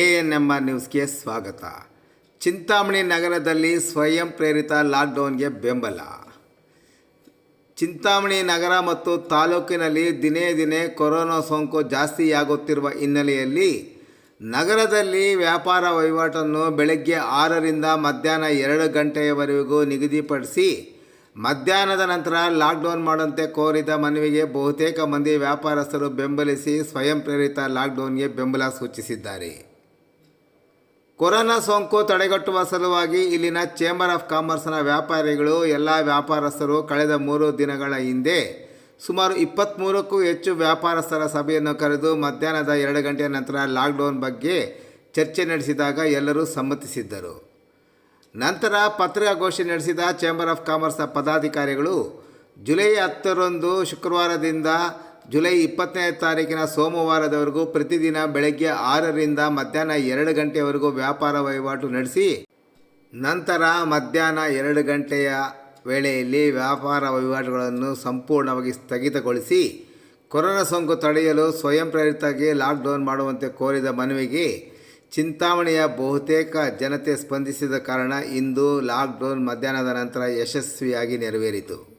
A N M R ನ್ಯೂಸ್ಗೆ ಸ್ವಾಗತ. ಚಿಂತಾಮಣಿ ನಗರದಲ್ಲಿ ಸ್ವಯಂ ಪ್ರೇರಿತ ಲಾಕ್ಡೌನ್ಗೆ ಬೆಂಬಲ. ಚಿಂತಾಮಣಿ ನಗರ ಮತ್ತು ತಾಲೂಕಿನಲ್ಲಿ ದಿನೇ ದಿನೇ ಕೊರೋನಾ ಸೋಂಕು ಜಾಸ್ತಿಯಾಗುತ್ತಿರುವ ಹಿನ್ನೆಲೆಯಲ್ಲಿ ನಗರದಲ್ಲಿ ವ್ಯಾಪಾರ ವಹಿವಾಟನ್ನು ಬೆಳಗ್ಗೆ ಆರರಿಂದ ಮಧ್ಯಾಹ್ನ ಎರಡು ಗಂಟೆಯವರೆಗೂ ನಿಗದಿಪಡಿಸಿ, ಮಧ್ಯಾಹ್ನದ ನಂತರ ಲಾಕ್ಡೌನ್ ಮಾಡುವಂತೆ ಕೋರಿದ ಮನವಿಗೆ ಬಹುತೇಕ ಮಂದಿ ವ್ಯಾಪಾರಸ್ಥರು ಬೆಂಬಲಿಸಿ ಸ್ವಯಂ ಪ್ರೇರಿತ ಲಾಕ್ಡೌನ್ಗೆ ಬೆಂಬಲ ಸೂಚಿಸಿದ್ದಾರೆ. ಕೊರೋನಾ ಸೋಂಕು ತಡೆಗಟ್ಟುವ ಸಲುವಾಗಿ ಇಲ್ಲಿನ ಚೇಂಬರ್ ಆಫ್ ಕಾಮರ್ಸ್ನ ವ್ಯಾಪಾರಿಗಳು, ಎಲ್ಲ ವ್ಯಾಪಾರಸ್ಥರು ಕಳೆದ ಮೂರು ದಿನಗಳ ಹಿಂದೆ ಸುಮಾರು ಇಪ್ಪತ್ತ್ಮೂರಕ್ಕೂ ಹೆಚ್ಚು ವ್ಯಾಪಾರಸ್ಥರ ಸಭೆಯನ್ನು ಕರೆದು ಮಧ್ಯಾಹ್ನದ ಎರಡು ಗಂಟೆಯ ನಂತರ ಲಾಕ್ಡೌನ್ ಬಗ್ಗೆ ಚರ್ಚೆ ನಡೆಸಿದಾಗ ಎಲ್ಲರೂ ಸಮ್ಮತಿಸಿದ್ದರು. ನಂತರ ಪತ್ರಿಕಾಗೋಷ್ಠಿ ನಡೆಸಿದ ಚೇಂಬರ್ ಆಫ್ ಕಾಮರ್ಸ್ನ ಪದಾಧಿಕಾರಿಗಳು, ಜುಲೈ ಹತ್ತರಂದು ಶುಕ್ರವಾರದಿಂದ ಜುಲೈ ಇಪ್ಪತ್ತನೇ ತಾರೀಕಿನ ಸೋಮವಾರದವರೆಗೂ ಪ್ರತಿದಿನ ಬೆಳಗ್ಗೆ ಆರರಿಂದ ಮಧ್ಯಾಹ್ನ ಎರಡು ಗಂಟೆಯವರೆಗೂ ವ್ಯಾಪಾರ ವಹಿವಾಟು ನಡೆಸಿ, ನಂತರ ಮಧ್ಯಾಹ್ನ ಎರಡು ಗಂಟೆಯ ವೇಳೆಯಲ್ಲಿ ವ್ಯಾಪಾರ ವಹಿವಾಟುಗಳನ್ನು ಸಂಪೂರ್ಣವಾಗಿ ಸ್ಥಗಿತಗೊಳಿಸಿ, ಕೊರೋನಾ ಸೋಂಕು ತಡೆಯಲು ಸ್ವಯಂ ಪ್ರೇರಿತವಾಗಿ ಲಾಕ್ಡೌನ್ ಮಾಡುವಂತೆ ಕೋರಿದ ಮನವಿಗೆ ಚಿಂತಾಮಣಿಯ ಬಹುತೇಕ ಜನತೆ ಸ್ಪಂದಿಸಿದ ಕಾರಣ ಇಂದು ಲಾಕ್ಡೌನ್ ಮಧ್ಯಾಹ್ನದ ನಂತರ ಯಶಸ್ವಿಯಾಗಿ ನೆರವೇರಿತು.